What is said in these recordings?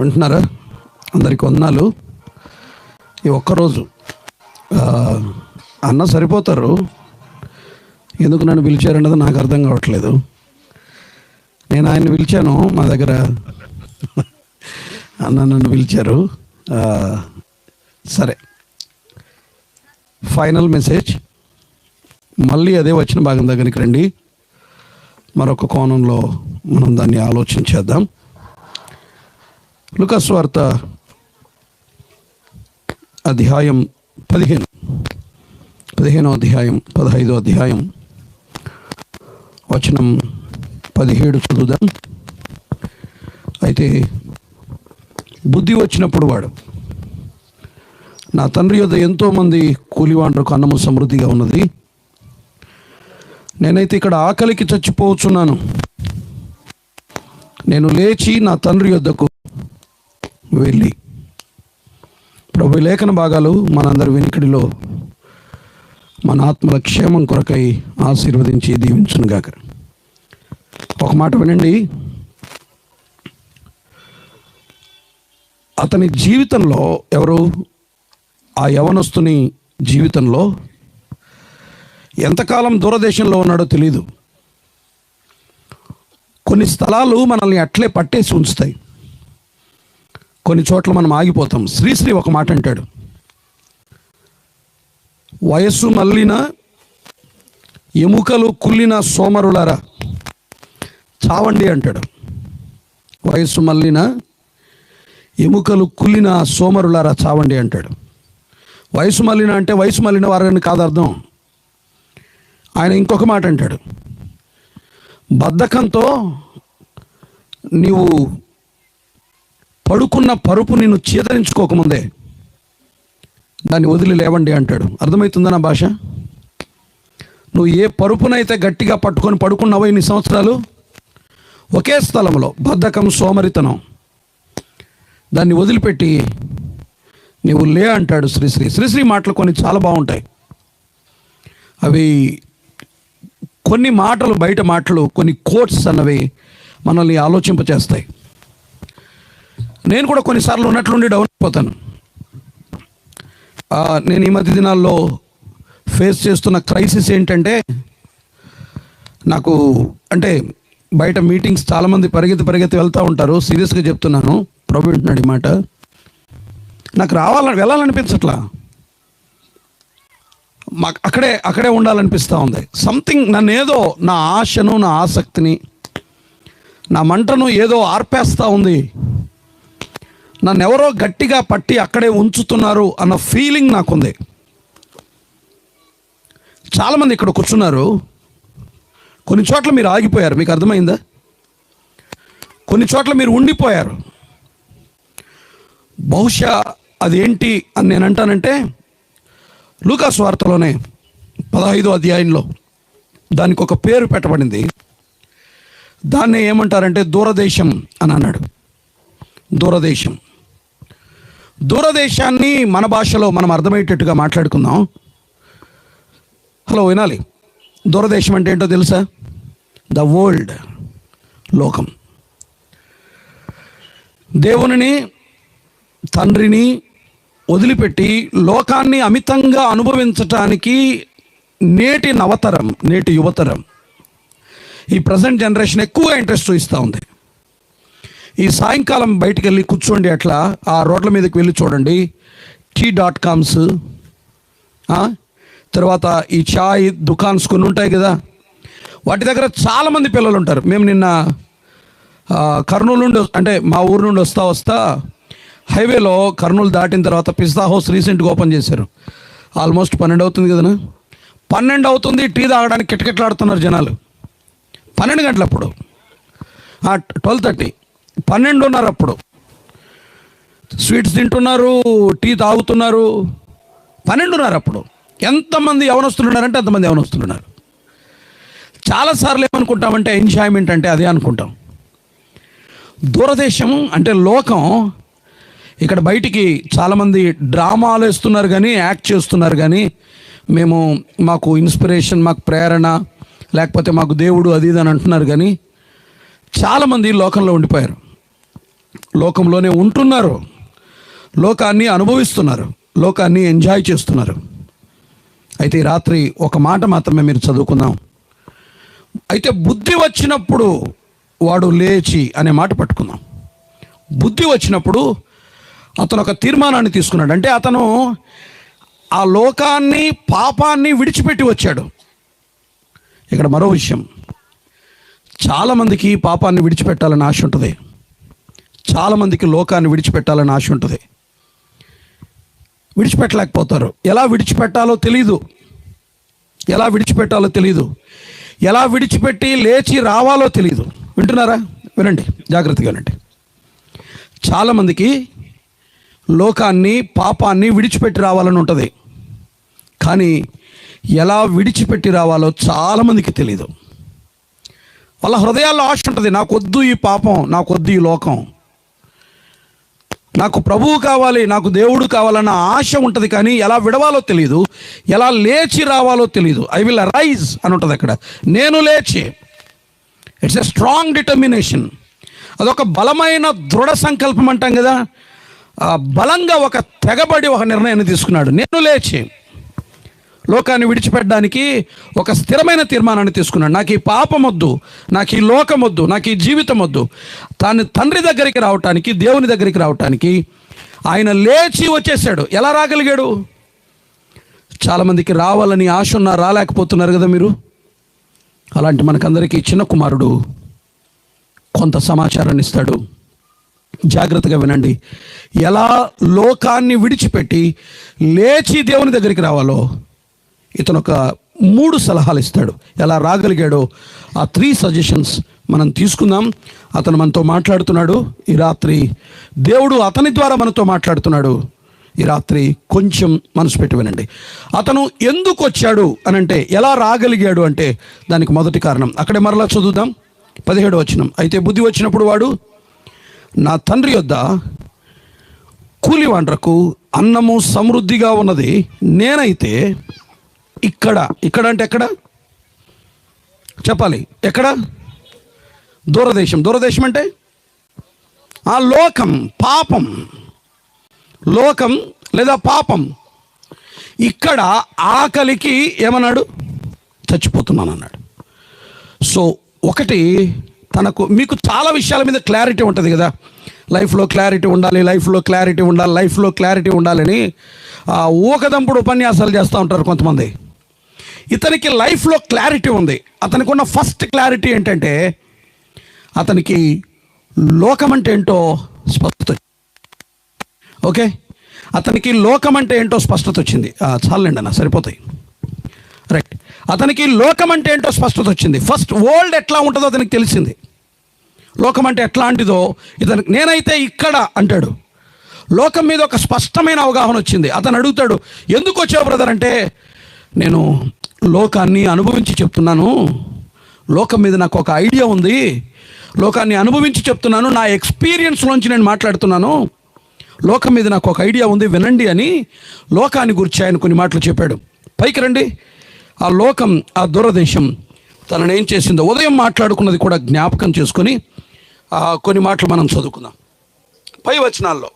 వింటున్నారా? అందరికి వందనాలు. ఈ ఒక్కరోజు అన్న సరిపోతారు. ఎందుకు నన్ను పిలిచారన్నది నాకు అర్థం కావట్లేదు. నేను ఆయన పిలిచాను మా దగ్గర అన్న నన్ను పిలిచారు. సరే. Final message. మళ్ళీ అదే వచ్చిన భాగం దగ్గరికి రండి. మరొక కోణంలో మనం దాన్ని ఆలోచించేద్దాం లుకస్వార్త అధ్యాయం పదిహేను. పదిహేనో అధ్యాయం పదహైదో అధ్యాయం వచనం పదిహేడు చదువుదాం. అయితే బుద్ధి వచ్చినప్పుడు వాడు నా తండ్రి యొద్ద ఎంతోమంది కూలివాండ్రకు అన్నము సమృద్ధిగా ఉన్నది. నేనైతే ఇక్కడ ఆకలికి చచ్చిపోవచ్చున్నాను. నేను లేచి నా తండ్రి యొద్దకు వెళ్ళి. ప్రభు లేఖన భాగాలు మనందరి వెనుకడిలో మన ఆత్మల క్షేమం కొరకై ఆశీర్వదించి దీవించునుగాక. ఒక మాట వినండి. అతని జీవితంలో ఎవరు? ఆ యవనస్తుని జీవితంలో ఎంతకాలం దూరదేశంలో ఉన్నాడో తెలియదు కొన్ని స్థలాలు మనల్ని అట్లే పట్టేసి ఉంచుతాయి. కొన్ని చోట్ల మనం ఆగిపోతాం. శ్రీశ్రీ ఒక మాట అంటాడు. వయస్సు మల్లిన ఎముకలు కుళ్ళిన సోమరులారా చావండి అంటాడు. వయస్సు మల్లిన ఎముకలు కుళ్ళిన సోమరులారా చావండి అంటాడు. వయసు మళ్ళిన అంటే వయసు మళ్ళిన వారని కాదు అర్థం. ఆయన ఇంకొక మాట అంటాడు. బద్ధకంతో నీవు పడుకున్న పరుపు నిన్ను చేదరించుకోకముందే. దాన్ని వదిలి లేవండి అంటాడు. అర్థమవుతుందా నా భాష? నువ్వు ఏ పరుపునైతే గట్టిగా పట్టుకొని పడుకున్నావో ఇన్ని సంవత్సరాలు? ఒకే స్థలంలో బద్ధకం సోమరితనం. దాన్ని వదిలిపెట్టి నీవు లే అంటాడు శ్రీశ్రీ. శ్రీశ్రీ మాటలు కొన్ని చాలా బాగుంటాయి. అవి కొన్ని మాటలు బయట మాటలు కొన్ని కోట్స్ అన్నవి మనల్ని ఆలోచింపచేస్తాయి. నేను కూడా కొన్నిసార్లు ఉన్నట్లుండి డౌన్ అయిపోతాను. నేను ఈ మధ్య దినాల్లో ఫేస్ చేస్తున్న క్రైసిస్ ఏంటంటే నాకు అంటే బయట మీటింగ్స్ చాలామంది పరిగెత్తి పరిగెత్తి వెళ్తూ ఉంటారు. సీరియస్గా చెప్తున్నాను. ప్రభు వింటున్నాడు ఈ మాట. నాకు రావాలని వెళ్ళాలనిపించట్లా. మాకు అక్కడే అక్కడే ఉండాలనిపిస్తూ ఉంది. సంథింగ్ నన్ను ఏదో నా ఆశను నా ఆసక్తిని నా మంటను ఏదో ఆర్పేస్తూ ఉంది. నన్ను ఎవరో గట్టిగా పట్టి అక్కడే ఉంచుతున్నారు అన్న ఫీలింగ్ నాకుంది. చాలామంది ఇక్కడ కూర్చున్నారు. కొన్ని చోట్ల మీరు ఆగిపోయారు. మీకు అర్థమైందా? కొన్ని చోట్ల మీరు ఉండిపోయారు. బహుశా అదేంటి అని నేను అంటానంటే లూకాస్ వార్తలోనే పదహైదో అధ్యాయంలో దానికి ఒక పేరు పెట్టబడింది. దాన్ని ఏమంటారంటే దూరదేశం అని అన్నాడు. దూరదేశం. దూరదేశాన్ని మన భాషలో మనం అర్థమయ్యేటట్టుగా మాట్లాడుకుందాం. హలో వినాలి. దూరదేశం అంటే ఏంటో తెలుసా? ద వరల్డ్ లోకం. దేవునిని తండ్రిని వదిలిపెట్టి లోకాన్ని అమితంగా అనుభవించటానికి నేటి నవతరం నేటి యువతరం ఈ ప్రజెంట్ జనరేషన్ ఎక్కువగా ఇంట్రెస్ట్ చూపిస్తూ ఉంది. ఈ సాయంకాలం బయటికి వెళ్ళి కూర్చోండి అట్లా ఆ రోడ్ల మీదకి వెళ్ళి చూడండి. టీ డాట్ కామ్స్ తర్వాత ఈ చాయ్ దుకాన్స్ కొన్ని ఉంటాయి కదా. వాటి దగ్గర చాలామంది పిల్లలు ఉంటారు. మేము నిన్న కర్నూలు నుండి అంటే మా ఊరు నుండి వస్తా వస్తా హైవేలో కర్నూలు దాటిన తర్వాత పిజ్జా హౌస్ రీసెంట్గా ఓపెన్ చేశారు. ఆల్మోస్ట్ పన్నెండు అవుతుంది కదనా? పన్నెండు అవుతుంది టీ తాగడానికి కిటకిటలాడుతున్నారు జనాలు. పన్నెండు గంటలప్పుడు. Twelve thirty. పన్నెండున్నర అప్పుడు స్వీట్స్ తింటున్నారు టీ తాగుతున్నారు. పన్నెండున్నర అప్పుడు ఎంతమంది యవనస్తులు ఉన్నారంటే అంతమంది యవనస్తులు ఉన్నారు చాలాసార్లు ఏమనుకుంటామంటే ఎంజాయ్మెంట్ అంటే అదే అనుకుంటాం. దూరదేశం అంటే లోకం. ఇక్కడ బయటికి చాలామంది డ్రామాలు వేస్తున్నారు కానీ యాక్ట్ చేస్తున్నారు కానీ మేము మాకు ఇన్స్పిరేషన్ మాకు ప్రేరణ లేకపోతే మాకు దేవుడు అది ఇది అని అంటున్నారు కానీ చాలామంది లోకంలో ఉండిపోయారు. లోకంలోనే ఉంటున్నారు. లోకాన్ని అనుభవిస్తున్నారు. లోకాన్ని ఎంజాయ్ చేస్తున్నారు. అయితే ఈ రాత్రి ఒక మాట మాత్రమే మీరు చదువుకుందాం. అయితే బుద్ధి వచ్చినప్పుడు వాడు లేచి అనే మాట పట్టుకుందాం. బుద్ధి వచ్చినప్పుడు అతను ఒక తీర్మానాన్ని తీసుకున్నాడు. అంటే అతను ఆ లోకాన్ని పాపాన్ని విడిచిపెట్టి వచ్చాడు. ఇక్కడ మరో విషయం. చాలామందికి పాపాన్ని విడిచిపెట్టాలని ఆశ ఉంటుంది. చాలామందికి లోకాన్ని విడిచిపెట్టాలని ఆశ ఉంటుంది. విడిచిపెట్టలేకపోతారు. ఎలా విడిచిపెట్టాలో తెలీదు. ఎలా విడిచిపెట్టాలో తెలీదు. ఎలా విడిచిపెట్టి లేచి రావాలో తెలీదు. వింటున్నారా? వినండి జాగ్రత్తగా వినండి. చాలామందికి లోకాన్ని పాపాన్ని విడిచిపెట్టి రావాలని ఉంటుంది. కానీ ఎలా విడిచిపెట్టి రావాలో చాలామందికి తెలీదు. వాళ్ళ హృదయాల్లో ఆశ ఉంటుంది నాకొద్దు ఈ పాపం నాకొద్దు ఈ లోకం. నాకు ప్రభువు కావాలి నాకు దేవుడు కావాలన్న ఆశ ఉంటుంది కానీ ఎలా విడవాలో తెలియదు ఎలా లేచి రావాలో తెలియదు ఐ విల్ రైజ్ అని ఉంటుంది అక్కడ. నేను లేచి. ఇట్స్ ఎ స్ట్రాంగ్ డిటర్మినేషన్ అదొక బలమైన దృఢ సంకల్పం అంటాం కదా. బలంగా ఒక తెగబడి ఒక నిర్ణయాన్ని తీసుకున్నాడు. నేను లేచి. లోకాన్ని విడిచిపెట్టడానికి ఒక స్థిరమైన తీర్మానాన్ని తీసుకున్నాడు. నాకు ఈ పాపం వద్దు నాకు ఈ లోకం వద్దు నాకు ఈ జీవితం వద్దు తాను తండ్రి దగ్గరికి రావటానికి దేవుని దగ్గరికి రావటానికి ఆయన లేచి వచ్చేసాడు ఎలా రాగలిగాడు? చాలామందికి రావాలని ఆశ ఉన్నా రాలేకపోతున్నారు కదా మీరు? అలాంటి మనకందరికీ చిన్న కుమారుడు కొంత సమాచారాన్ని ఇస్తాడు. జాగ్రత్తగా వినండి. ఎలా లోకాన్ని విడిచిపెట్టి లేచి దేవుని దగ్గరికి రావాలో ఇతను ఒక మూడు సలహాలు ఇస్తాడు ఎలా రాగలిగాడో ఆ త్రీ సజెషన్స్ మనం తీసుకుందాం. అతను మనతో మాట్లాడుతున్నాడు. ఈ రాత్రి దేవుడు అతని ద్వారా మనతో మాట్లాడుతున్నాడు. ఈ రాత్రి కొంచెం మనసు పెట్టి వినండి. అతను ఎందుకు వచ్చాడు అని అంటే ఎలా రాగలిగాడు అంటే దానికి మొదటి కారణం. అక్కడే మరలా చదువుదాం. పదిహేడు వచనం. అయితే బుద్ధి వచ్చినప్పుడు వాడు నా తండ్రి యొద్ద కూలివాండ్రకు అన్నము సమృద్ధిగా ఉన్నది. నేనైతే ఇక్కడ ఇక్కడ అంటే ఎక్కడ? చెప్పాలి ఎక్కడ? దూరదేశం. దూరదేశం అంటే? ఆ లోకం పాపం. లోకం లేదా పాపం. ఇక్కడ ఆకలికి ఏమన్నాడు? చచ్చిపోతున్నాను అన్నాడు సో ఒకటి తనకు మీకు చాలా విషయాల మీద క్లారిటీ ఉంటుంది కదా. లైఫ్లో క్లారిటీ ఉండాలి లైఫ్లో క్లారిటీ ఉండాలి లైఫ్లో క్లారిటీ ఉండాలని ఊకదంపుడు ఉపన్యాసాలు చేస్తూ ఉంటారు కొంతమంది. ఇతనికి లైఫ్లో క్లారిటీ ఉంది. అతనికి ఉన్న ఫస్ట్ క్లారిటీ ఏంటంటే అతనికి లోకం అంటే ఏంటో స్పష్టత ఓకే? అతనికి లోకం అంటే ఏంటో స్పష్టత వచ్చింది. చాలండి అన్న సరిపోతాయి. రైట్. అతనికి లోకం అంటే ఏంటో స్పష్టత వచ్చింది. ఫస్ట్ వరల్డ్ ఎట్లా ఉంటుందో అతనికి తెలిసింది. లోకం అంటే ఎట్లాంటిదో ఇతనికి నేనైతే ఇక్కడ అంటాడు. లోకం మీద ఒక స్పష్టమైన అవగాహన వచ్చింది. అతను అడుగుతాడు ఎందుకు వచ్చావు బ్రదర్? అంటే నేను లోకాన్ని అనుభవించి చెప్తున్నాను. లోకం మీద నాకు ఒక ఐడియా ఉంది. లోకాన్ని అనుభవించి చెప్తున్నాను. నా ఎక్స్పీరియన్స్లోంచి నేను మాట్లాడుతున్నాను. లోకం మీద నాకు ఒక ఐడియా ఉంది. వినండి అని లోకాన్ని గురించి ఆయన కొన్ని మాటలు చెప్పాడు. పైకి రండి. ఆ లోకం ఆ దూరదేశం తనను ఏం చేసిందో ఉదయం మాట్లాడుకున్నది కూడా జ్ఞాపకం చేసుకొని కొన్ని మాటలు మనం చదువుకుందాం. పై వచనాల్లో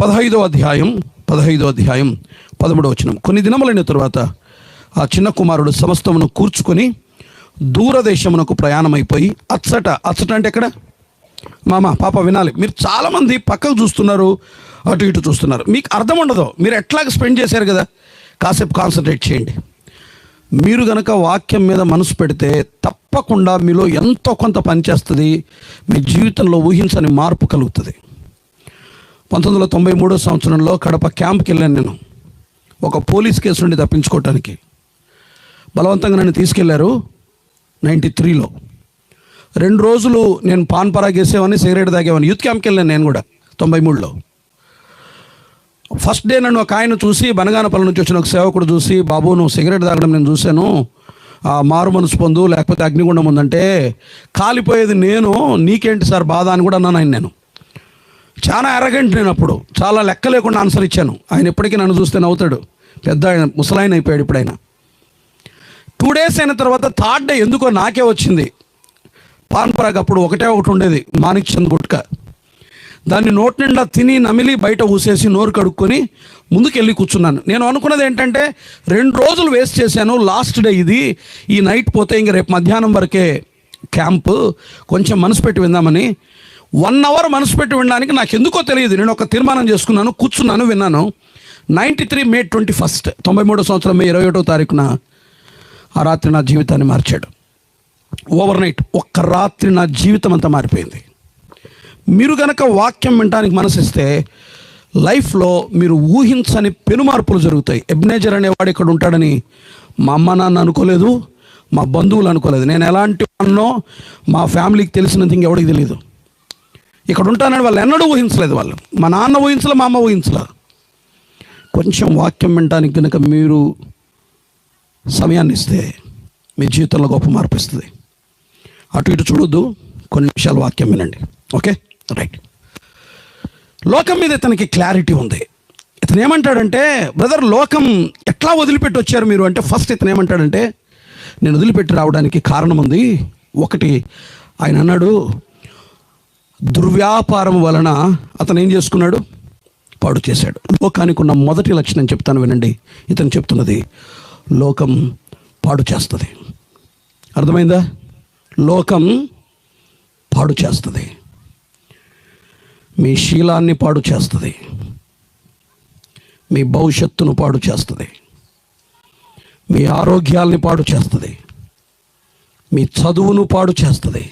పదహైదో అధ్యాయం పదహైదో అధ్యాయం పదమూడో వచనం. కొన్ని దినములైన తర్వాత ఆ చిన్న కుమారుడు సమస్తమును కూర్చుకొని దూరదేశమునకు ప్రయాణమైపోయి అచ్చట అచ్చట అంటే ఎక్కడ? మామ పాప వినాలి. మీరు చాలామంది పక్కకు చూస్తున్నారు అటు ఇటు చూస్తున్నారు. మీకు అర్థం ఉండదు. మీరు ఎట్లాగ స్పెండ్ చేశారు కదా? కాసేపు కాన్సన్ట్రేట్ చేయండి. మీరు గనక వాక్యం మీద మనసు పెడితే తప్పకుండా మీలో ఎంతో కొంత పనిచేస్తుంది మీ జీవితంలో ఊహించని మార్పు కలుగుతుంది. పంతొమ్మిది వందల తొంభై మూడో సంవత్సరంలో కడప క్యాంప్కి వెళ్ళాను నేను. ఒక పోలీస్ కేసు నుండి తప్పించుకోవటానికి. బలవంతంగా నన్ను తీసుకెళ్ళారు నైంటీ త్రీలో. రెండు రోజులు నేను పాన్ పరాగ్ సిగరెట్ తాగేవాడిని. యూత్ క్యాంప్కి వెళ్ళాను నేను కూడా తొంభై మూడులో. ఫస్ట్ డే నన్ను ఒక ఆయన చూసి బనగానపల్లి నుంచి వచ్చిన ఒక సేవకుడు చూసి బాబు నువ్వు సిగరెట్ తాగడం నేను చూశాను. ఆ మారు మనసు పొందు లేకపోతే అగ్నిగుండం ఉందంటే కాలిపోయేది నేను నీకేంటి సార్ బాధ? అని కూడా అన్నాను ఆయన నేను. చాలా అరగంట నేను అప్పుడు. చాలా లెక్క లేకుండా ఆన్సర్ ఇచ్చాను. ఆయన ఎప్పటికీ నన్ను చూస్తే నవ్వుతాడు. పెద్ద ఆయన ముసలాయన అయిపోయాడు ఇప్పుడైనా. టూ డేస్ అయిన తర్వాత థర్డ్ డే ఎందుకో నాకే వచ్చింది. పాన్ పరాగ్ అప్పుడు ఒకటే ఒకటి ఉండేది మాణిక్ చంద్ గుట్క. దాన్ని నోటి నిండా తిని నమిలి బయట ఊసేసి నోరు కడుక్కొని ముందుకెళ్ళి కూర్చున్నాను. నేను అనుకున్నది ఏంటంటే రెండు రోజులు వేస్ట్ చేశాను లాస్ట్ డే ఇది. ఈ నైట్ పోతే ఇంక రేపు మధ్యాహ్నం వరకే క్యాంపు కొంచెం మనసు పెట్టి విందామని. వన్ అవర్ మనసు పెట్టి వినడానికి నాకు ఎందుకో తెలియదు. నేను ఒక తీర్మానం చేసుకున్నాను కూర్చున్నాను విన్నాను. Ninety three May twenty first తొంభై మూడో సంవత్సరం మే ఇరవై ఒకటో తారీఖున ఆ రాత్రి నా జీవితాన్ని మార్చాడు. ఓవర్ నైట్ ఒక్క రాత్రి నా జీవితం అంతా మారిపోయింది. మీరు గనక వాక్యం వినడానికి మనసిస్తే లైఫ్లో మీరు ఊహించని పెనుమార్పులు జరుగుతాయి. ఎబ్నేజర్ అనేవాడు ఇక్కడ ఉంటాడని మా అమ్మ నాన్న అనుకోలేదు మా బంధువులు అనుకోలేదు. నేను ఎలాంటి అన్నో మా ఫ్యామిలీకి తెలిసినంత ఇంకెవడికి తెలియదు ఇక్కడ ఉంటానని వాళ్ళు ఎన్నడూ ఊహించలేదు వాళ్ళు. మా నాన్న ఊహించలే మా అమ్మ ఊహించలే. కొంచెం వాక్యం వినడానికి కనుక మీరు సమయాన్ని ఇస్తే మీ జీవితంలో గొప్ప మార్పు ఇస్తుంది అటు ఇటు చూడొద్దు కొన్ని నిమిషాలు వాక్యం వినండి. ఓకే? రైట్. లోకం మీద ఇతనికి క్లారిటీ ఉంది. ఇతను ఏమంటాడంటే బ్రదర్ లోకం ఎట్లా వదిలిపెట్టి వచ్చారు మీరు? అంటే ఫస్ట్ ఇతను ఏమంటాడంటే నేను వదిలిపెట్టి రావడానికి కారణం ఉంది ఒకటి. ఆయన అన్నాడు దుర్వ్యాపారం వలన అతను ఏం చేసుకున్నాడు? పాడు చేశాడు. లోకానికి ఉన్న మొదటి లక్షణం చెప్తాను వినండి. ఇతను చెప్తున్నది లోకం పాడు చేస్తుంది. అర్థమైందా? లోకం పాడు చేస్తుంది. మీ శీలాన్ని పాడు చేస్తుంది. మీ భవిష్యత్తును పాడు చేస్తుంది. మీ ఆరోగ్యాల్ని పాడు చేస్తుంది. మీ చదువును పాడు చేస్తుంది.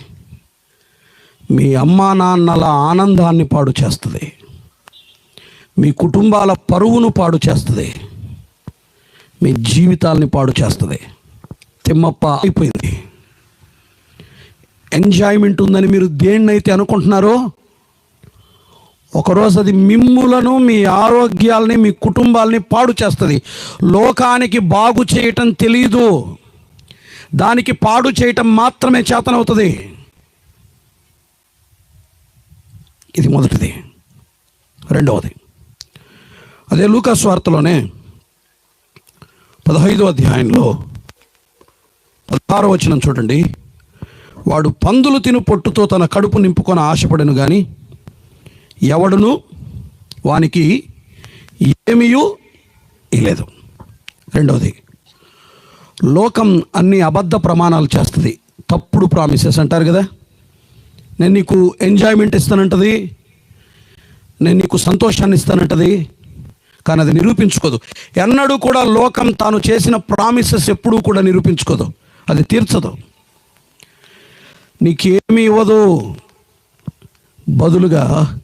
మీ అమ్మా నాన్నల ఆనందాన్ని పాడు చేస్తుంది. మీ కుటుంబాల పరువును పాడు చేస్తుంది. మీ జీవితాల్ని పాడు చేస్తుంది. తిమ్మప్ప అయిపోయింది. ఎంజాయ్మెంట్ ఉందని మీరు దేన్నైతే అనుకుంటున్నారో ఒకరోజు అది మిమ్ములను మీ ఆరోగ్యాల్ని మీ కుటుంబాల్ని పాడు చేస్తుంది. లోకానికి బాగు చేయటం తెలీదు. దానికి పాడు చేయటం మాత్రమే చేతనవుతుంది. ఇది మొదటిది. రెండవది. అదే లూకాస్ వార్తలోనే పదహైదో అధ్యాయంలో పదహారో వచ్చిన చూడండి. వాడు పందులు తిను పొట్టుతో తన కడుపు నింపుకొని ఆశపడను కానీ ఎవడును వానికి ఏమీయూ లేదు రెండవది లోకం అన్ని అబద్ధ ప్రమాణాలు చేస్తుంది. తప్పుడు ప్రామిసెస్ అంటారు కదా. నేను నీకు ఎంజాయ్మెంట్ ఇస్తానంటది. నేను నీకు సంతోషాన్ని ఇస్తానంటది. కానీ అది నిరూపించుకోదు. ఎన్నడూ కూడా లోకం తాను చేసిన ప్రామిసెస్ ఎప్పుడూ కూడా నిరూపించుకోదు. అది తీర్చదు. నీకేమీ ఇవ్వదు. బదులుగా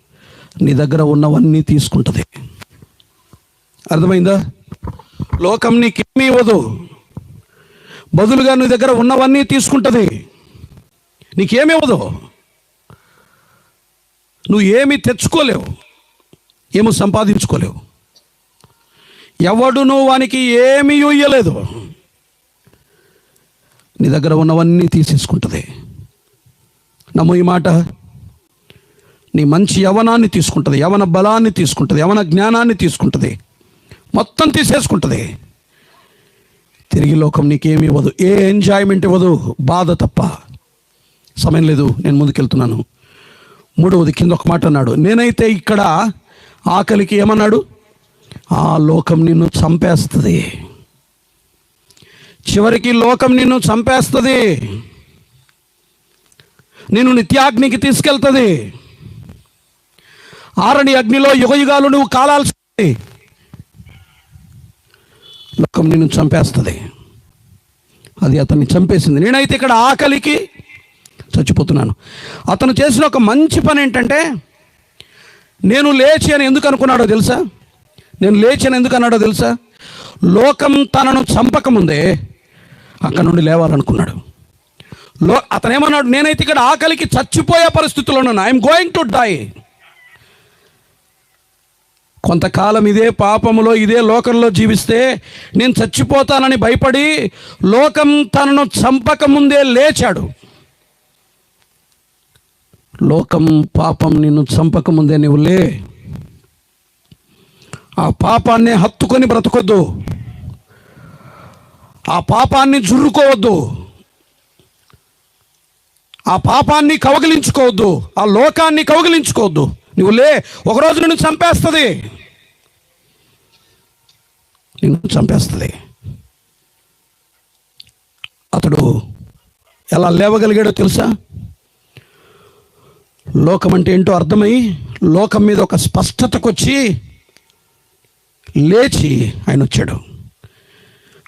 నీ దగ్గర ఉన్నవన్నీ తీసుకుంటుంది. అర్థమైందా? లోకం నీకేమీ ఇవ్వదు. బదులుగా నీ దగ్గర ఉన్నవన్నీ తీసుకుంటుంది. నీకేమి ఇవ్వదు. నువ్వు ఏమి తెచ్చుకోలేవు. ఏమో సంపాదించుకోలేవు. ఎవడును వానికి ఏమీ ఇయ్యలేదు నీ దగ్గర ఉన్నవన్నీ తీసేసుకుంటుంది. నమ్ము ఈ మాట. నీ మంచి యవనాన్ని తీసుకుంటుంది యవన బలాన్ని తీసుకుంటుంది యవన జ్ఞానాన్ని తీసుకుంటుంది. మొత్తం తీసేసుకుంటుంది. తిరిగి లోకం నీకేమి ఇవ్వదు ఏ ఎంజాయ్మెంట్ ఇవ్వదు బాధ తప్ప. సమయం లేదు నేను ముందుకెళ్తున్నాను. మూడవది కింద ఒక మాట అన్నాడు నేనైతే ఇక్కడ ఆకలికి ఏమన్నాడు? ఆ లోకం నిన్ను చంపేస్తుంది. చివరికి లోకం నిన్ను చంపేస్తుంది. నిన్ను నిత్యాగ్నికి తీసుకెళ్తుంది. ఆరణి అగ్నిలో యుగయుగాలు నువ్వు కాలాల్సి లోకం నిన్ను చంపేస్తుంది. అది అతన్ని చంపేసింది. నేనైతే ఇక్కడ ఆకలికి చచ్చిపోతున్నాను. అతను చేసిన ఒక మంచి పని ఏంటంటే నేను లేచి అని ఎందుకు అనుకున్నాడో తెలుసా? నేను లేచిన ఎందుకు అన్నాడో తెలుసా? లోకం తనను చంపకముందే అక్కడ నుండి లేవాలనుకున్నాడు. లో అతనేమన్నాడు నేనైతే ఇక్కడ ఆకలికి చచ్చిపోయే పరిస్థితుల్లో ఉన్నాను ఐఎమ్ గోయింగ్ టు డై కొంతకాలం ఇదే పాపములో ఇదే లోకంలో జీవిస్తే నేను చచ్చిపోతానని భయపడి లోకం తనను చంపకముందే లేచాడు. లోకం పాపం నిన్ను చంపకముందే నువ్వు లే. ఆ పాపాన్ని హత్తుకొని బ్రతకొద్దు. ఆ పాపాన్ని జుర్రుకోవద్దు. ఆ పాపాన్ని కవగిలించుకోవద్దు. ఆ లోకాన్ని కవగిలించుకోవద్దు. నువ్వు లే ఒకరోజు నిన్ను చంపేస్తుంది. నిన్ను చంపేస్తుంది. అతడు ఎలా లేవగలిగాడో తెలుసా? లోకం అంటే ఏంటో అర్థమై లోకం మీద ఒక స్పష్టతకు వచ్చి లేచి ఆయన వచ్చాడు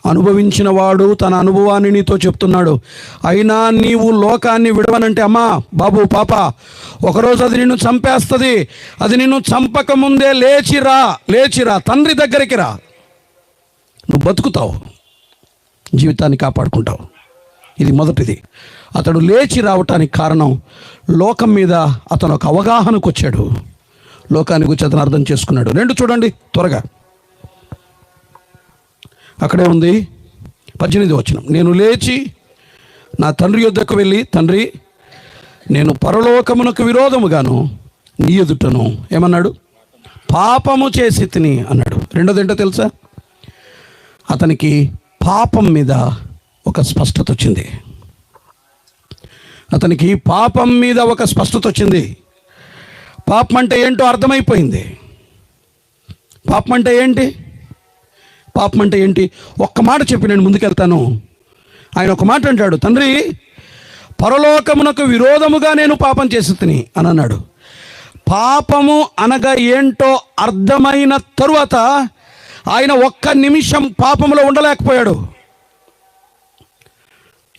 అనుభవించిన వాడు తన అనుభవాన్ని నీతో చెప్తున్నాడు. అయినా నీవు లోకాన్ని విడవనంటే అమ్మా బాబు పాప ఒకరోజు అది నిన్ను చంపేస్తుంది. అది నిన్ను చంపక ముందే లేచిరా లేచిరా తండ్రి దగ్గరికి రా. నువ్వు బతుకుతావు. జీవితాన్ని కాపాడుకుంటావు. ఇది మొదటిది. అతడు లేచి రావటానికి కారణం లోకం మీద అతను ఒక అవగాహనకు వచ్చాడు లోకానికి వచ్చి అతను అర్థం చేసుకున్నాడు. రెండు చూడండి త్వరగా. అక్కడే ఉంది. పద్దెనిమిది వచ్చిన నేను లేచి నా తండ్రి యొద్దకు వెళ్ళి తండ్రి నేను పరలోకమునకు విరోధముగాను నీ ఎదుటను ఏమన్నాడు? పాపము చేసి తిని అన్నాడు. రెండోది ఏంటో తెలుసా? అతనికి పాపం మీద ఒక స్పష్టత వచ్చింది. అతనికి పాపం మీద ఒక స్పష్టత వచ్చింది. పాపం అంటే ఏంటో అర్థమైపోయింది. పాపం అంటే ఏంటి? పాపం అంటే ఏంటి? ఒక్క మాట చెప్పి నేను ముందుకెళ్తాను. ఆయన ఒక మాట అంటాడు తండ్రి పరలోకమునకు విరోధముగా నేను పాపం చేసి తిని అని అన్నాడు. పాపము అనగా ఏంటో అర్థమైన తరువాత ఆయన ఒక్క నిమిషం పాపంలో ఉండలేకపోయాడు.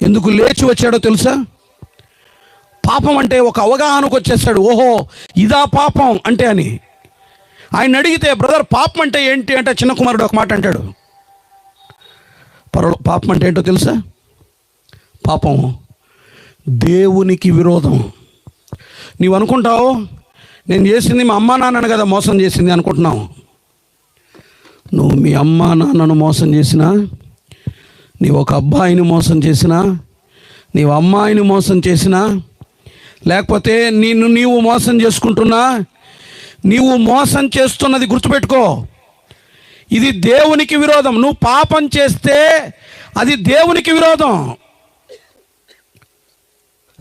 ఎందుకు లేచి వచ్చాడో తెలుసా? పాపం అంటే ఒక అవగాహనకు వచ్చేసాడు ఓహో ఇదా పాపం అంటే అని. ఆయన అడిగితే బ్రదర్ పాపం అంటే ఏంటి? అంటే చిన్న కుమారుడు ఒక మాట అంటాడు. పరలో పాపం అంటే ఏంటో తెలుసా? పాపం దేవునికి విరోధం. నీవు అనుకుంటావు నేను చేసింది మా అమ్మా నాన్నను కదా మోసం చేసింది అనుకుంటున్నావు. నువ్వు మీ అమ్మా నాన్నను మోసం చేసినా నీ ఒక అబ్బాయిని మోసం చేసినా నీవు అమ్మాయిని మోసం చేసినా లేకపోతే నిన్ను నీవు మోసం చేసుకుంటున్నా నీవు మోసం చేస్తున్నది గుర్తుపెట్టుకో. ఇది దేవునికి విరోధం. నువ్వు పాపం చేస్తే అది దేవునికి విరోధం.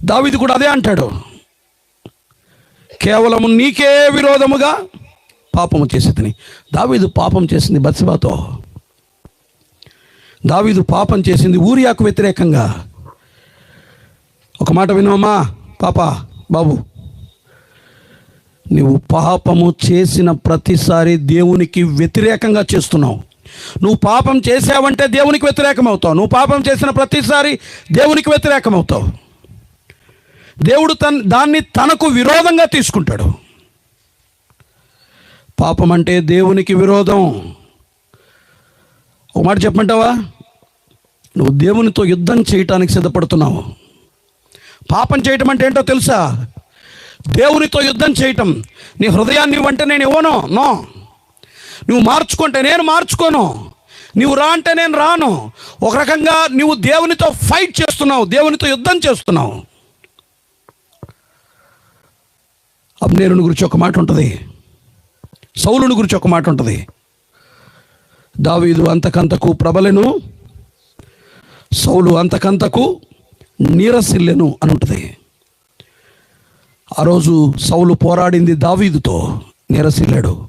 దావిది కూడా అదే అంటాడు. కేవలము నీకే విరోధముగా పాపము చేసేదని. దావీదు పాపం చేసింది బత్సబాతో. దావీదు పాపం చేసింది ఊరియాకు వ్యతిరేకంగా. ఒక మాట వినమ్మా పాప బాబు. నువ్వు పాపము చేసిన ప్రతిసారి దేవునికి వ్యతిరేకంగా చేస్తున్నావు. నువ్వు పాపం చేసావంటే దేవునికి వ్యతిరేకం అవుతావు నువ్వు పాపం చేసిన ప్రతిసారి దేవునికి వ్యతిరేకం అవుతావు దేవుడు తన్ దాన్ని తనకు విరోధంగా తీసుకుంటాడు. పాపం అంటే దేవునికి విరోధం. ఒక మాట చెప్పమంటావా? నువ్వు దేవునితో యుద్ధం చేయటానికి సిద్ధపడుతున్నావు. పాపం చేయటం అంటే ఏంటో తెలుసా? దేవునితో యుద్ధం చేయటం. నీ హృదయాన్ని ఇవ్వంటే నేను ఇవ్వను. నో. నువ్వు మార్చుకుంటే నేను మార్చుకోను. నువ్వు రా అంటే నేను రాను. ఒక రకంగా నువ్వు దేవునితో ఫైట్ చేస్తున్నావు. దేవునితో యుద్ధం చేస్తున్నావు. అబ్నేరుని గురించి ఒక మాట ఉంటుంది. సౌలుని గురించి ఒక మాట ఉంటుంది. దావీదు అంతకంతకు ప్రబలెను. సౌలు అంతకంతకు నీరసిల్లెను అని ఉంటుంది. ఆ రోజు సౌలు పోరాడింది దావీదుతో నేరసిల్లాడు.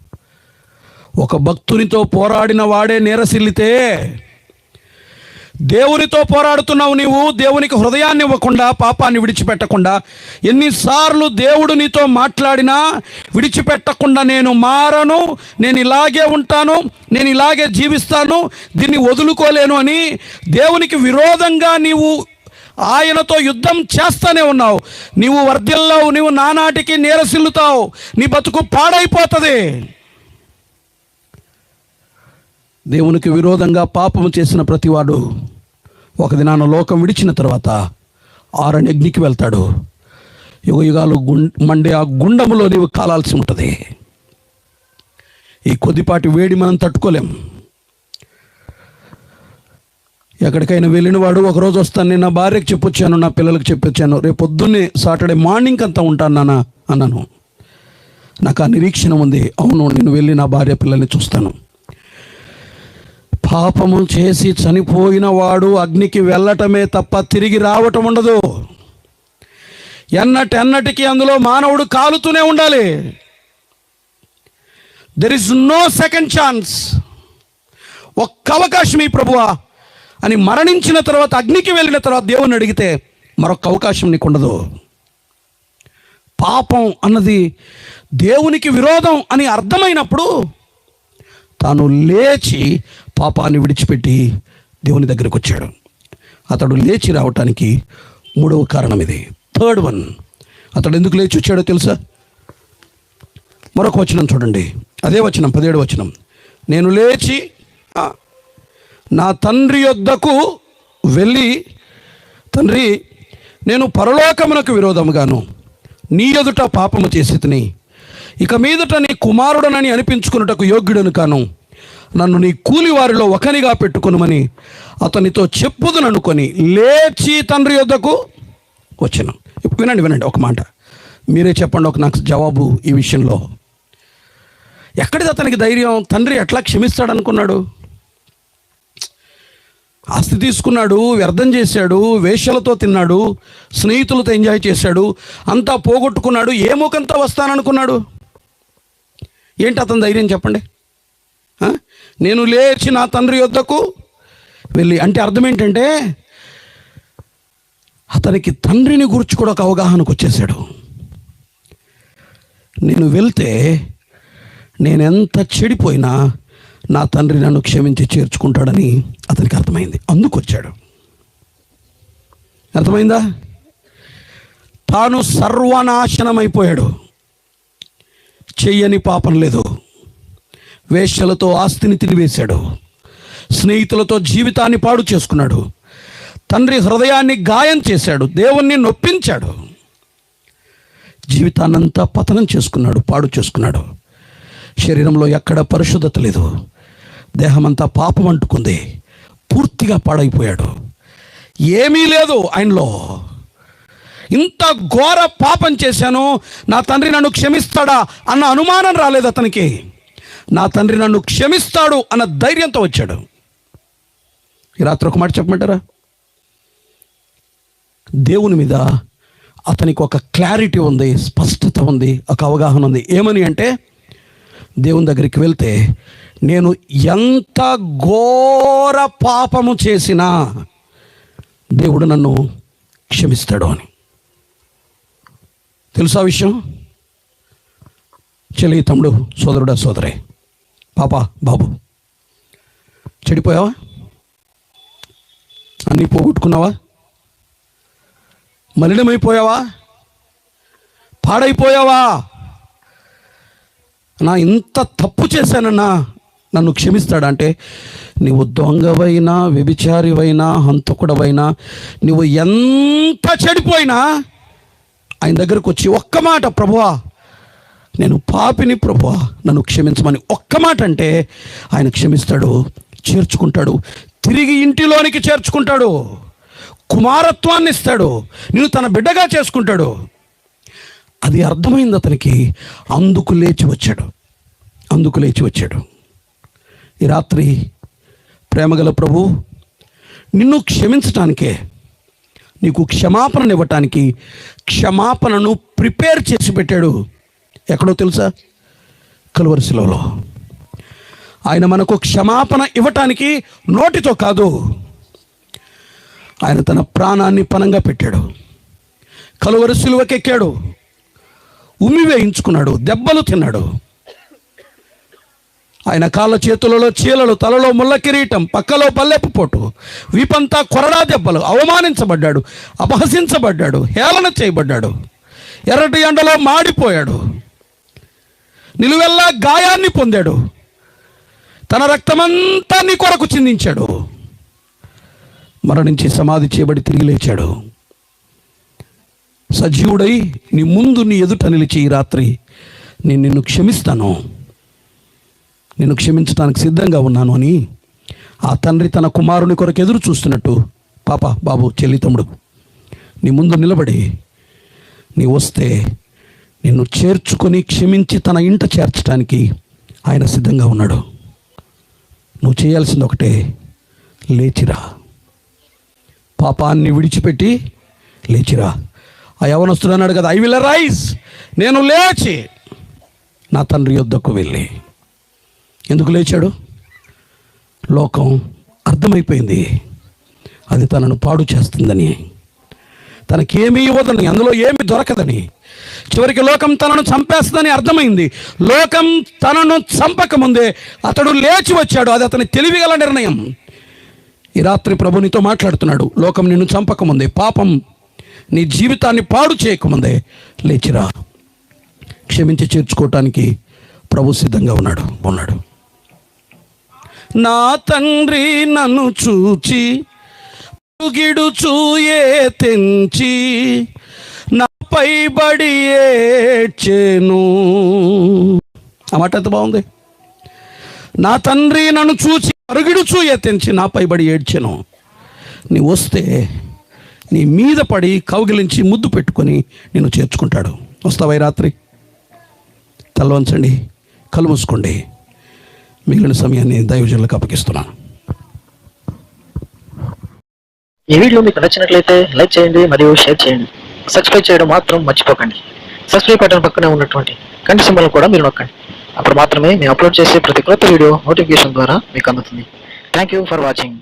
ఒక భక్తునితో పోరాడిన వాడే నేరసిల్లితే దేవునితో పోరాడుతున్నావు నీవు దేవునికి హృదయాన్ని ఇవ్వకుండా పాపాన్ని విడిచిపెట్టకుండా ఎన్నిసార్లు దేవుడు నీతో మాట్లాడినా విడిచిపెట్టకుండా నేను మారను నేను ఇలాగే ఉంటాను నేను ఇలాగే జీవిస్తాను దీన్ని వదులుకోలేను అని దేవునికి విరోధంగా నీవు ఆయనతో యుద్ధం చేస్తూనే ఉన్నావు. నీవు వర్ధిల్లావు నీవు నానాటికి నీరసిల్లుతావు. నీ బతుకు పాడైపోతుంది. దేవునికి విరోధంగా పాపము చేసిన ప్రతివాడు ఒక దినాన లోకం విడిచిన తర్వాత ఆరణి అగ్నికి వెళ్తాడు. యుగ యుగాలు గుండ్ మండే ఆ గుండములో నీవు కాలాల్సి ఉంటుంది. ఈ కొద్దిపాటి వేడి మనం తట్టుకోలేం. ఎక్కడికైనా వెళ్ళిన వాడు ఒకరోజు వస్తాను నేను నా భార్యకి చెప్పొచ్చాను నా పిల్లలకు చెప్పొచ్చాను. రేపు పొద్దున్నే సాటర్డే మార్నింగ్ అంతా ఉంటాను నాన్న అన్నాను. నాకు ఆ నిరీక్షణ ఉంది. అవును నేను వెళ్ళి నా భార్య పిల్లల్ని చూస్తాను. పాపము చేసి చనిపోయిన వాడు అగ్నికి వెళ్ళటమే తప్ప తిరిగి రావటం ఉండదు. ఎన్నటెన్నటికి అందులో మానవుడు కాలుతూనే ఉండాలి. There is no second chance ఒక్క అవకాశం ఈ ప్రభువా. అని మరణించిన తర్వాత అగ్నికి వెళ్ళిన తర్వాత దేవుని అడిగితే మరొక అవకాశం నీకు ఉండదు. పాపం అన్నది దేవునికి విరోధం అని అర్థమైనప్పుడు తాను లేచి పాపాన్ని విడిచిపెట్టి దేవుని దగ్గరికి వచ్చాడు. అతడు లేచి రావటానికి మూడవ కారణం ఇది. థర్డ్ వన్ అతడు ఎందుకు లేచి వచ్చాడో తెలుసా? మరొక వచనం చూడండి. అదే వచనం పదిహేడు వచనం. నేను లేచి నా తండ్రి యొద్దకు వెళ్ళి తండ్రి నేను పరలోకమునకు విరోధముగాను నీ ఎదుట పాపము చేసి తిని ఇక మీదట నీ కుమారుడనని అనిపించుకున్నటకు యోగ్యుడను కాను. నన్ను నీ కూలివారిలో ఒకనిగా పెట్టుకునమని అతనితో చెప్పుదుననుకొని లేచి తండ్రి యొద్దకు వచ్చాను. ఇప్పుడు వినండి వినండి ఒక మాట. మీరే చెప్పండి ఒక నాకు జవాబు ఈ విషయంలో. ఎక్కడిది అతనికి ధైర్యం? తండ్రి ఎట్లా క్షమిస్తాడు అనుకున్నాడు ఆస్తి తీసుకున్నాడు వ్యర్థం చేశాడు వేష్యలతో తిన్నాడు స్నేహితులతో ఎంజాయ్ చేశాడు అంతా పోగొట్టుకున్నాడు ఏ ముఖంతో వస్తాననుకున్నాడు? ఏంటి అతని ధైర్యం చెప్పండి? నేను లేచి నా తండ్రి యొద్దకు వెళ్ళి అంటే అర్థం ఏంటంటే అతనికి తండ్రిని గురించి కూడా ఒక అవగాహనకు వచ్చేసాడు నేను వెళ్తే నేను ఎంత చెడిపోయినా నా తండ్రి నన్ను క్షమించి చేర్చుకుంటాడని అతనికి అర్థమైంది. అందుకు వచ్చాడు అర్థమైందా? తాను సర్వనాశనమైపోయాడు. చెయ్యని పాపం లేదు. వేశ్యలతో ఆస్తిని తినివేశాడు. స్నేహితులతో జీవితాన్ని పాడు చేసుకున్నాడు. తండ్రి హృదయాన్ని గాయం చేశాడు. దేవుణ్ణి నొప్పించాడు. జీవితాన్నంతా పతనం చేసుకున్నాడు పాడు చేసుకున్నాడు. శరీరంలో ఎక్కడ పరిశుద్ధత లేదు. దేహమంతా పాపం అంటుకుంది. పూర్తిగా పాడైపోయాడు. ఏమీ లేదు ఆయనలో. ఇంత ఘోర పాపం చేశాను నా తండ్రి నన్ను క్షమిస్తాడా అన్న అనుమానం రాలేదు అతనికి. నా తండ్రి నన్ను క్షమిస్తాడు అన్న ధైర్యంతో వచ్చాడు. ఈ రాత్రి ఒక మాట చెప్పమంటారా? దేవుని మీద అతనికి ఒక క్లారిటీ ఉంది స్పష్టత ఉంది ఒక అవగాహన ఉంది. ఏమని అంటే దేవుని దగ్గరికి వెళ్తే నేను ఎంత ఘోర పాపము చేసినా దేవుడు నన్ను క్షమిస్తాడు అని. తెలుసా విషయం? చెల్లి తమ్ముడు సోదరుడా సోదరే పాప బాబు చెడిపోయావా? అన్నీ పోగొట్టుకున్నావా? మలినమైపోయావా? పాడైపోయావా? నా ఇంత తప్పు చేశానన్నా నన్ను క్షమిస్తాడంటే నువ్వు దొంగవైనా వ్యభిచారివైనా హంతకుడవైనా నువ్వు ఎంత చెడిపోయినా ఆయన దగ్గరకు వచ్చి ఒక్క మాట ప్రభువా నేను పాపిని ప్రభువా నన్ను క్షమించమని ఒక్క మాట అంటే ఆయన క్షమిస్తాడు చేర్చుకుంటాడు తిరిగి ఇంటిలోనికి చేర్చుకుంటాడు కుమారత్వాన్ని ఇస్తాడు నేను తన బిడ్డగా చేసుకుంటాడు. అది అర్థమైంది అతనికి. అందుకు లేచి వచ్చాడు. అందుకు లేచి వచ్చాడు. ఈ రాత్రి ప్రేమగల ప్రభు నిన్ను క్షమించటానికే నీకు క్షమాపణను ఇవ్వటానికి క్షమాపణను ప్రిపేర్ చేసి పెట్టాడు. ఎక్కడో తెలుసా? కలువరిశిలలో ఆయన మనకు క్షమాపణ ఇవ్వటానికి నోటితో కాదు. ఆయన తన ప్రాణాన్ని పనంగా పెట్టాడు. కలువరి సిలువకెక్కాడు ఉమి వేయించుకున్నాడు దెబ్బలు తిన్నాడు. ఆయన కాళ్ళ చేతులలో చీలలు తలలో ముళ్ళ కిరీటం పక్కలో పల్లెపు పోటు వీపంతా కొరడా దెబ్బలు అవమానించబడ్డాడు అపహసించబడ్డాడు హేళన చేయబడ్డాడు. ఎర్రటి ఎండలో మాడిపోయాడు. నిలువెల్లా గాయాన్ని పొందాడు. తన రక్తమంతా నీ కొరకు చిందించాడు. మరణించి సమాధి చేయబడి తిరిగి లేచాడు. సజీవుడై నీ ముందు నీ ఎదుట నిలిచి ఈ రాత్రి నేను నిన్ను క్షమిస్తాను. నిన్ను క్షమించడానికి సిద్ధంగా ఉన్నాను అని ఆ తండ్రి తన కుమారుని కొరకు ఎదురు చూస్తున్నట్టు పాప బాబు చెల్లి తమ్ముడు నీ ముందు నిలబడి నీ వస్తే నిన్ను చేర్చుకొని క్షమించి తన ఇంట చేర్చడానికి ఆయన సిద్ధంగా ఉన్నాడు. నువ్వు చేయాల్సింది ఒకటే లేచిరా. పాపాన్ని విడిచిపెట్టి లేచిరా. ఆ యవనస్తుడు అన్నాడు కదా ఐ విల్ రైజ్ నేను లేచి నా తండ్రి యొద్దకు వెళ్ళి. ఎందుకు లేచాడు? లోకం అర్థమైపోయింది. అది తనను పాడు చేస్తుందని. తనకేమీ ఇవ్వదని అందులో ఏమి దొరకదని. చివరికి లోకం తనను చంపేస్తుందని అర్థమైంది. లోకం తనను చంపకముందే అతడు లేచి వచ్చాడు. అది అతని తెలివిగల నిర్ణయం. ఈ రాత్రి ప్రభు నీతో మాట్లాడుతున్నాడు. లోకం నిన్ను చంపకముందే. పాపం నీ జీవితాన్ని పాడు చేయకముందే లేచిరా. క్షమించి చేర్చుకోవటానికి ప్రభు సిద్ధంగా ఉన్నాడు ఉన్నాడు. నా తండ్రి నన్ను చూచి చూయే తెంచి నాపై బడి ఏడ్చెను. ఆ మాట ఎంత బాగుంది? నా తండ్రి నన్ను చూచి అరుగుడుచు ఎత్తించి నాపై బడి ఏడ్చెను. నీ వస్తే నీ మీద పడి కౌగిలించి ముద్దు పెట్టుకొని నిన్ను చేర్చుకుంటాడు. వస్తావా రాత్రి? తలవంచండి కళ్ళు మూసుకోండి. మిగిలిన సమయాన్ని దైవజనులకు అప్పగిస్తున్నాను ఈ వీడియో మీకు నచ్చినట్లయితే లైక్ చేయండి మరియు షేర్ చేయండి. సబ్స్క్రైబ్ చేయడం మాత్రం మర్చిపోకండి. సబ్స్క్రైబ్ బటన్ పక్కనే ఉన్నటువంటి కంటి సింబల్ కూడా మీరు నొక్కండి. అప్పుడు మాత్రమే మేము అప్లోడ్ చేసే ప్రతి కొత్త వీడియో నోటిఫికేషన్ ద్వారా మీకు అందుతుంది. Thank you for watching